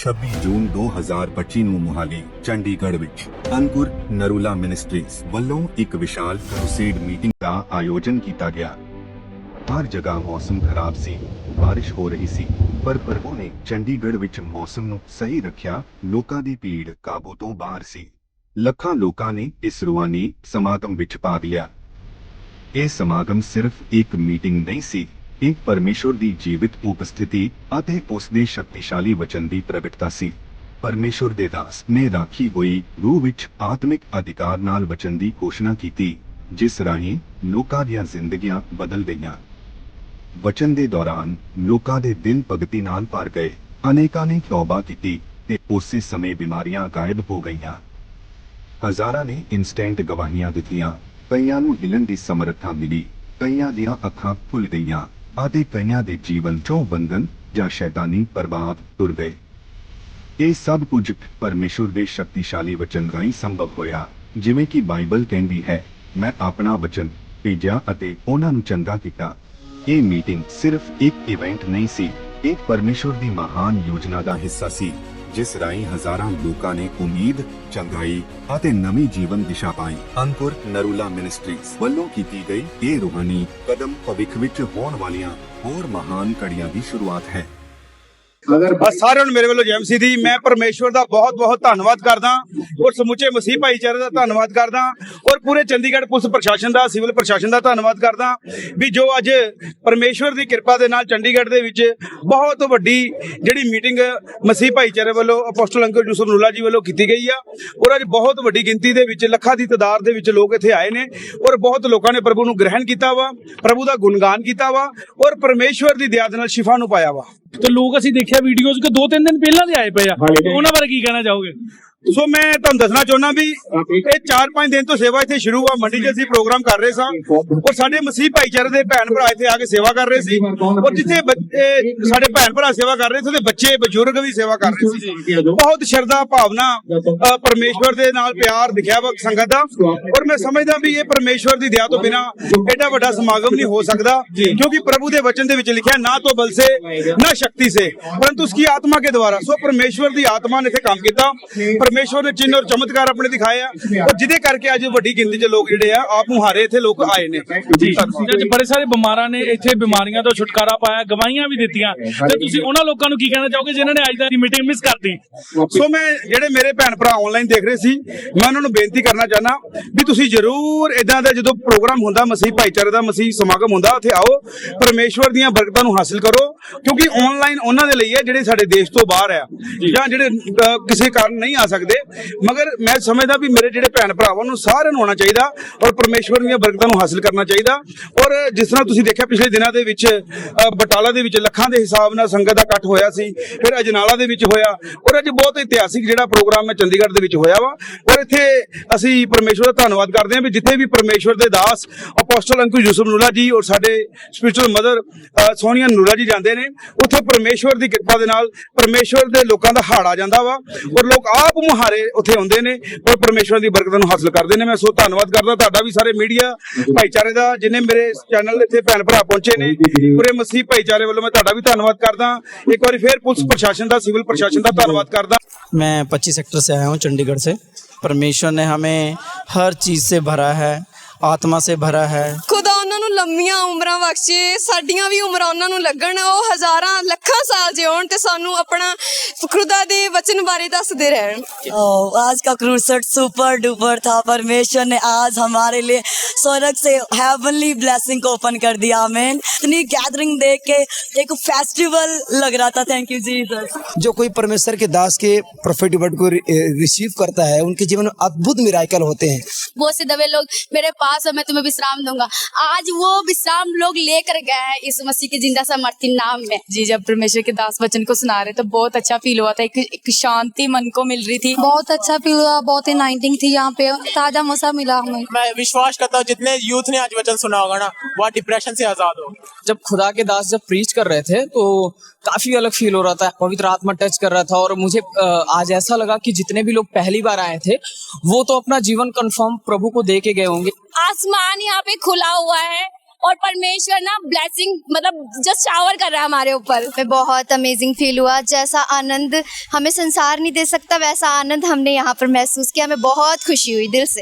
26 ਜੂਨ 2025 ਨੂੰ ਮੁਹਾਲੀ, ਚੰਡੀਗੜ੍ਹ ਵਿੱਚ ਅੰਕੁਰ ਨਰੂਲਾ ਮਿਨਿਸਟਰੀਜ਼ ਵੱਲੋਂ ਇੱਕ ਵਿਸ਼ਾਲ ਕਰੂਸੇਡ ਮੀਟਿੰਗ ਦਾ ਆਯੋਜਨ ਕੀਤਾ ਗਿਆ। ਹਰ ਜਗ੍ਹਾ ਮੌਸਮ ਖਰਾਬ ਸੀ, ਬਾਰਿਸ਼ ਹੋ ਰਹੀ ਸੀ, ਪਰ ਪ੍ਰਭੂ ਨੇ ਚੰਡੀਗੜ੍ਹ ਵਿੱਚ ਮੌਸਮ ਨੂੰ ਸਹੀ ਰੱਖਿਆ, ਲੋਕਾਂ ਦੀ ਭੀੜ ਕਾਬੂ ਤੋਂ ਬਾਹਰ ਸੀ। ਲੱਖਾਂ ਲੋਕਾਂ ਨੇ ਇਸ ਰੂਹਾਨੀ ਸਮਾਗਮ ਵਿੱਚ ਭਾਗ ਲਿਆ। ਇਹ ਸਮਾਗਮ ਸਿਰਫ ਇੱਕ ਮੀਟਿੰਗ ਨਹੀਂ ਸੀ ਇਹ ਪਰਮੇਸ਼ਵਰ ਦੀ ਜੀਵਿਤ ਉਪਸਥਿਤੀ ਅਤੇ ਉਸ ਦੇ ਸ਼ਕਤੀਸ਼ਾਲੀ ਵਚਨ ਦੀ ਪ੍ਰਗਟਤਾ ਸੀ। ਪਰਮੇਸ਼ਵਰ ਦੇ ਦਾਸ ਨੇ ਰਾਖੀ ਹੋਈ ਰੂਹ ਵਿੱਚ ਆਤਮਿਕ ਅਧਿਕਾਰ ਨਾਲ ਵਚਨ ਦੀ ਘੋਸ਼ਣਾ ਕੀਤੀ, ਜਿਸ ਰਾਹੀਂ ਲੋਕਾਂ ਦੀਆਂ ਜ਼ਿੰਦਗੀਆਂ ਬਦਲ ਗਈਆਂ। ਵਚਨ ਦੇ ਦੌਰਾਨ ਲੋਕਾਂ ਦੇ ਦਿਲ ਭਗਤੀ ਨਾਲ ਭਰ ਗਏ। ਅਨੇਕਾਂ ਨੇ ਤੌਬਾ ਕੀਤੀ ਤੇ ਉਸੇ ਸਮੇਂ ਬਿਮਾਰੀਆਂ ਗਾਇਬ ਹੋ ਗਈਆਂ। ਹਜ਼ਾਰਾਂ ਨੇ ਇਨਸਟੈਂਟ ਗਵਾਹੀਆਂ ਦਿੱਤੀਆਂ। ਕਈਆਂ ਨੂੰ ਹਿਲਣ ਦੀ ਸਮਰੱਥਾ ਮਿਲੀ। ਕਈਆਂ ਦੀਆਂ ਅੱਖਾਂ ਖੁੱਲ ਗਈਆਂ। ਅਤੇ ਕਈਆਂ ਦੇ ਜੀਵਨ ਚੋਂ ਬੰਧਨ ਜਾਂ ਸ਼ੈਤਾਨੀ ਪ੍ਰਭਾਵ ਤੁਰ ਗਏ। ਇਹ ਸਭ ਕੁਝ ਪਰਮੇਸ਼ੁਰ ਦੇ ਸ਼ਕਤੀਸ਼ਾਲੀ ਵਚਨ ਰਾਹੀਂ ਸੰਭਵ ਹੋਇਆ। ਜਿਵੇਂ ਕਿ ਬਾਈਬਲ ਕਹਿੰਦੀ ਹੈ, ਮੈਂ ਆਪਣਾ ਵਚਨ ਭੇਜਿਆ ਅਤੇ ਉਹਨਾਂ ਨੂੰ ਚੰਗਾ ਕੀਤਾ। ਇਹ ਮੀਟਿੰਗ ਸਿਰਫ ਇੱਕ ਇਵੈਂਟ ਨਹੀਂ ਸੀ, ਇਹ ਪਰਮੇਸ਼ੁਰ ਦੀ ਮਹਾਨ ਯੋਜਨਾ ਦਾ ਹਿੱਸਾ ਸੀ। ਜਿਸ ਰਾਹੀਂ ਹਜ਼ਾਰਾਂ ਲੋਕਾਂ ਨੇ ਉਮੀਦ ਚੰਗਾਈ ਅਤੇ ਨਵੀਂ ਜੀਵਨ ਦਿਸ਼ਾ ਪਾਈ। ਅੰਕੁਰ ਨਰੂਲਾ ਮਿਨਿਸਟਰੀਜ਼ ਵੱਲੋਂ ਕੀਤੀ ਗਈ ਇਹ ਰੂਹਾਨੀ ਕਦਮ ਭਵਿੱਖ ਵਿੱਚ ਹੋਣ ਵਾਲੀਆਂ ਹੋਰ ਮਹਾਨ ਕੜੀਆਂ ਦੀ ਸ਼ੁਰੂਆਤ ਹੈ। ਅਗਰ ਸਾਰਿਆਂ ਨੂੰ ਮੇਰੇ ਵੱਲੋਂ ਜੈਮਸੀ ਦੀ ਮੈਂ ਪਰਮੇਸ਼ਵਰ ਦਾ ਬਹੁਤ ਬਹੁਤ ਧੰਨਵਾਦ ਕਰਦਾ ਔਰ ਸਮੁੱਚੇ ਮਸੀਹ ਭਾਈਚਾਰੇ ਦਾ ਧੰਨਵਾਦ ਕਰਦਾ ਔਰ ਪੂਰੇ ਚੰਡੀਗੜ੍ਹ ਪੁਲਿਸ ਪ੍ਰਸ਼ਾਸਨ ਦਾ ਸਿਵਲ ਪ੍ਰਸ਼ਾਸਨ ਦਾ ਧੰਨਵਾਦ ਕਰਦਾ ਵੀ ਜੋ ਅੱਜ ਪਰਮੇਸ਼ਵਰ ਦੀ ਕਿਰਪਾ ਦੇ ਨਾਲ ਚੰਡੀਗੜ੍ਹ ਦੇ ਵਿੱਚ ਬਹੁਤ ਵੱਡੀ ਜਿਹੜੀ ਮੀਟਿੰਗ ਮਸੀਹ ਭਾਈਚਾਰੇ ਵੱਲੋਂ ਅਪੋਸਟਲ ਅੰਕਲ ਯੂਸਫ ਨੂਲਾ ਜੀ ਵੱਲੋਂ ਕੀਤੀ ਗਈ ਆ ਔਰ ਅੱਜ ਬਹੁਤ ਵੱਡੀ ਗਿਣਤੀ ਦੇ ਵਿੱਚ ਲੱਖਾਂ ਦੀ ਤਾਦਾਦ ਦੇ ਵਿੱਚ ਲੋਕ ਇੱਥੇ ਆਏ ਨੇ ਔਰ ਬਹੁਤ ਲੋਕਾਂ ਨੇ ਪ੍ਰਭੂ ਨੂੰ ਗ੍ਰਹਿਣ ਕੀਤਾ ਵਾ ਪ੍ਰਭੂ ਦਾ ਗੁਣਗਾਨ ਕੀਤਾ ਵਾ ਔਰ ਪਰਮੇਸ਼ਵਰ ਦੀ ਦਇਆ ਦੇ ਨਾਲ ਸ਼ਿਫਾ ਨੂੰ ਪਾਇਆ ਵਾ। ਤੇ ਲੋਕ ਅਸੀਂ ਦੇਖਿਆ ਵੀਡੀਓਜ਼ ਕਿ ਦੋ ਤਿੰਨ ਦਿਨ ਪਹਿਲਾਂ ਦੇ ਆਏ ਪਏ ਆ। ਤੇ ਉਹਨਾਂ ਬਾਰੇ ਕੀ ਕਹਿਣਾ ਚਾਹੋਗੇ? ਸੋ ਮੈਂ ਤੁਹਾਨੂੰ ਦੱਸਣਾ ਚਾਹੁੰਦਾ ਵੀ ਇਹ 4-5 ਦਿਨ ਤੋਂ ਸੇਵਾ ਇੱਥੇ ਸ਼ੁਰੂ ਆ, ਮੰਡੀ 'ਚ ਅਸੀਂ ਪ੍ਰੋਗਰਾਮ ਕਰ ਰਹੇ ਸਾਂ। ਔਰ ਸਾਡੇ ਮਸੀਹ ਭਾਈਚਾਰੇ ਦੇ ਭੈਣ ਭਰਾ ਇੱਥੇ ਆ ਕੇ ਸੇਵਾ ਕਰ ਰਹੇ ਸੀ। ਔਰ ਜਿੱਥੇ ਸਾਡੇ ਭੈਣ ਭਰਾ ਸੇਵਾ ਕਰ ਰਹੇ ਸੀ ਉਹਦੇ ਬੱਚੇ, ਬਜ਼ੁਰਗ ਵੀ ਸੇਵਾ ਕਰ ਰਹੇ ਸੀ। ਬਹੁਤ ਸ਼ਰਧਾ, ਭਾਵਨਾ ਪਰਮੇਸ਼ਵਰ ਦੇ ਨਾਲ ਪਿਆਰ ਦਿਖਿਆ ਵਕ ਸੰਗਤ ਦਾ। ਔਰ ਮੈਂ ਸਮਝਦਾ ਵੀ ਇਹ ਪਰਮੇਸ਼ਵਰ ਦੀ ਦਇਆ ਤੋਂ ਬਿਨਾ ਐਡਾ ਵੱਡਾ ਸਮਾਗਮ ਨਹੀਂ ਹੋ ਸਕਦਾ, ਕਿਉਂਕਿ ਪ੍ਰਭੂ ਦੇ ਵਚਨ ਦੇ ਵਿੱਚ ਲਿਖਿਆ, ਨਾ ਤੋਂ ਬਲ ਸੇ, ਨਾ ਸ਼ਕਤੀ ਸੇ। ਪਰੰਤੂ ਕੀ ਆਤਮਾ ਕੇ ਦੁਆਰਾ, ਸੋ ਪਰਮੇਸ਼ਵਰ ਦੀ ਆਤਮਾ ਨੇ ਇੱਥੇ ਕੰਮ ਕੀਤਾ। ਪਰਮੇਸ਼ਵਰ ਨੇ ਚਿੰਨ ਔਰ ਚਮਤਕਾਰ ਆਪਣੇ ਦਿਖਾਏ ਆ। ਔਰ ਜਿਹਦੇ ਕਰਕੇ ਅੱਜ ਵੱਡੀ ਗਿਣਤੀ 'ਚ ਲੋਕ ਜਿਹੜੇ ਆ ਆਪ ਮੁਹਾਰੇ ਇੱਥੇ ਲੋਕ ਆਏ ਨੇ। ਜੀ। ਅੱਜ ਬੜੇ ਸਾਰੇ ਬਿਮਾਰਾਂ ਨੇ ਇੱਥੇ ਬਿਮਾਰੀਆਂ ਤੋਂ ਛੁਟਕਾਰਾ ਪਾਇਆ ਗਵਾਹੀਆਂ ਵੀ ਦਿੱਤੀਆਂ। ਤੇ ਤੁਸੀਂ ਉਹਨਾਂ ਲੋਕਾਂ ਨੂੰ ਕੀ ਕਹਿਣਾ ਚਾਹੋਗੇ ਜਿਨ੍ਹਾਂ ਨੇ ਅੱਜ ਦਾ ਮੀਟਿੰਗ ਮਿਸ ਕਰਤੀ? ਸੋ ਮੈਂ ਜਿਹੜੇ ਮੇਰੇ ਭੈਣ ਭਰਾ ਆਨਲਾਈਨ ਦੇਖ ਰਹੇ ਸੀ ਮੈਂ ਉਹਨਾਂ ਨੂੰ ਬੇਨਤੀ ਕਰਨਾ ਚਾਹਨਾ ਵੀ ਤੁਸੀਂ ਜ਼ਰੂਰ ਇਦਾਂ ਦਾ ਜਦੋਂ ਪ੍ਰੋਗਰਾਮ ਹੁੰਦਾ ਮਸੀਹ ਭਾਈਚਾਰੇ ਦਾ ਮਸੀਹ ਸਮਾਗਮ ਹੁੰਦਾ ਉੱਥੇ ਆਓ ਪਰਮੇਸ਼ਵਰ ਦੀਆਂ ਬਰਕਤਾਂ ਨੂੰ ਹਾਸਲ ਕਰੋ। ਕਿਉਂਕਿ ਆਨਲਾਈਨ ਉਹਨਾਂ ਦੇ ਲਈ ਹੈ ਜਿਹੜੇ ਸਾਡੇ ਦੇਸ਼ ਤੋਂ ਬਾਹਰ ਆ ਜਾਂ। ਜਿਹੜੇ ਅ, ਕਿਸੇ ਕਾਰਨ ਨਹੀਂ ਆ ਸਕਦੇ। ਮਗਰ ਮੈਂ ਸਮਝਦਾ ਵੀ ਮੇਰੇ ਜਿਹੜੇ ਭੈਣ ਭਰਾਵਾਂ ਨੂੰ ਸਾਰਿਆਂ ਨੂੰ ਆਉਣਾ ਚਾਹੀਦਾ ਔਰ ਪਰਮੇਸ਼ਵਰ ਦੀਆਂ ਬਰਕਤਾਂ ਨੂੰ ਹਾਸਲ ਕਰਨਾ ਚਾਹੀਦਾ। ਔਰ ਜਿਸ ਤਰ੍ਹਾਂ ਤੁਸੀਂ ਦੇਖਿਆ ਪਿਛਲੇ ਦਿਨਾਂ ਦੇ ਵਿੱਚ ਅ, ਬਟਾਲਾ ਦੇ ਵਿੱਚ ਲੱਖਾਂ ਦੇ ਹਿਸਾਬ ਨਾਲ ਸੰਗਤ ਦਾ ਇਕੱਠ ਹੋਇਆ ਸੀ ਫਿਰ ਅਜਨਾਲਾ ਦੇ ਵਿੱਚ ਹੋਇਆ ਔਰ ਅੱਜ ਬਹੁਤ ਇਤਿਹਾਸਿਕ ਜਿਹੜਾ ਪ੍ਰੋਗਰਾਮ ਹੈ ਚੰਡੀਗੜ੍ਹ ਦੇ ਵਿੱਚ ਹੋਇਆ ਵਾ। ਔਰ ਇੱਥੇ ਅਸੀਂ ਪਰਮੇਸ਼ਵਰ ਦਾ ਧੰਨਵਾਦ ਕਰਦੇ ਹਾਂ ਵੀ ਜਿੱਥੇ ਵੀ ਪਰਮੇਸ਼ਵਰ ਦੇ ਦਾਸ ਅਪੋਸਟਲ ਅੰਕੁਰ ਯੂਸਫ ਨੂਲਾ ਜੀ ਔਰ ਸਾਡੇ ਸਪਿਰਚੁਅਲ ਮਦਰ ਸੋਨੀਆ ਨੂਲਾ ਜੀ ਜਾਂਦੇ ਨੇ ਉੱਥੇ ਪਰਮੇਸ਼ਵਰ ਦੀ ਕਿਰਪਾ ਦੇ ਨਾਲ ਪਰਮੇਸ਼ਵਰ ਦੇ ਲੋਕਾਂ ਦਾ ਹਾੜ ਆ ਜਾਂਦਾ ਵਾ ਔਰ ਲੋਕ ਆਪ ਮੁਹਾਰੇ ਉੱਥੇ ਆਉਂਦੇ ਨੇ ਔਰ ਪਰਮੇਸ਼ਵਰ ਦੀ ਬਰਕਤਾਂ ਨੂੰ ਹਾਸਲ ਕਰਦੇ ਨੇ ਮੈਂ ਸੋ ਧੰਨਵਾਦ ਕਰਦਾ ਤੁਹਾਡਾ ਵੀ ਸਾਰੇ ਮੀਡੀਆ ਭਾਈਚਾਰੇ ਦਾ ਜਿਨੇ ਮੇਰੇ ਚੈਨਲ ਇੱਥੇ ਭੈਣ ਭਰਾ ਪਹੁੰਚੇ ਨੇ ਪੂਰੇ ਮਸੀਹ ਭਾਈਚਾਰੇ ਵੱਲੋਂ ਮੈਂ ਤੁਹਾਡਾ ਵੀ ਧੰਨਵਾਦ ਕਰਦਾ ਇੱਕ ਵਾਰੀ ਫੇਰ ਪੁਲਿਸ ਪ੍ਰਸ਼ਾਸਨ ਦਾ ਸਿਵਲ ਪ੍ਰਸ਼ਾਸਨ ਦਾ ਧੰਨਵਾਦ ਕਰਦਾ मैं 25 सेक्टर से आया हूँ चंडीगढ़ से परमेश्वर ने हमें हर चीज़ से भरा है आत्मा से भरा है ਖੁਦਾ ਉਹਨਾਂ ਨੂੰ ਲੰਮੀਆਂ ਉਮਰਾਂ ਬਖਸ਼ੇ ਸਾਡੀਆਂ ਵੀ ਉਮਰਾਂ ਉਹਨਾਂ ਨੂੰ ਲੱਗਣ ਉਹ ਹਜ਼ਾਰਾਂ ਲੱਖਾਂ ਸਾਲ ਜਿਉਣ ਤੇ ਸਾਨੂੰ ਆਪਣਾ ਖੁਦਾ ਦੇ ਵਚਨ ਬਾਰੇ ਦੱਸਦੇ ਰਹਿਣ ओह, आज का क्रूसट सुपर डुपर था परमेश्वर ने आज हमारे लिए स्वर्ग से हेवनली ब्लेसिंग को ओपन कर दिया आमीन इतनी गैदरिंग देख के एक फेस्टिवल लग रहा था थैंक यू जीसस जो कोई परमेश्वर के दास के प्रोफेट वर्ड को रिसीव करता है उनके जीवन में अद्भुत मिराकल होते हैं बहुत से दबे लोग मेरे पास है मैं तुम्हें विश्राम दूंगा आज वो विश्राम लोग लेकर गए हैं इस मसीह के ज़िंदा समर्थी नाम में। जी जब परमेश्वर के दास वचन को सुना रहे तो बहुत अच्छा फील हुआ था। एक, एक शांति मन को मिल रही थी। बहुत अच्छा फील हुआ बहुत इनाइटिंग थी यहाँ पे। ताज़ा मौसा मिला हमें। मैं विश्वास करता हूँ जितने यूथ ने आज वचन सुना होगा ना वह डिप्रेशन से आज़ाद हो। जब खुदा के दास जब प्रीच कर रहे थे तो काफ़ी अलग फील हो रहा था पवित्र आत्मा टच कर रहा था और मुझे आज ऐसा लगा कि जितने भी लोग पहली बार आए थे वो तो अपना जीवन कंफर्म प्रभु को दे के गए होंगे। आसमान यहाँ पे खुला हुआ है और परमेश्वर ना ब्लेसिंग मतलब जस्ट शावर कर रहा है हमारे ऊपर। मैं बहुत अमेजिंग फील हुआ। जैसा आनंद हमें संसार नहीं दे सकता वैसा आनंद हमने यहाँ पर महसूस किया। हमें बहुत खुशी हुई दिल से।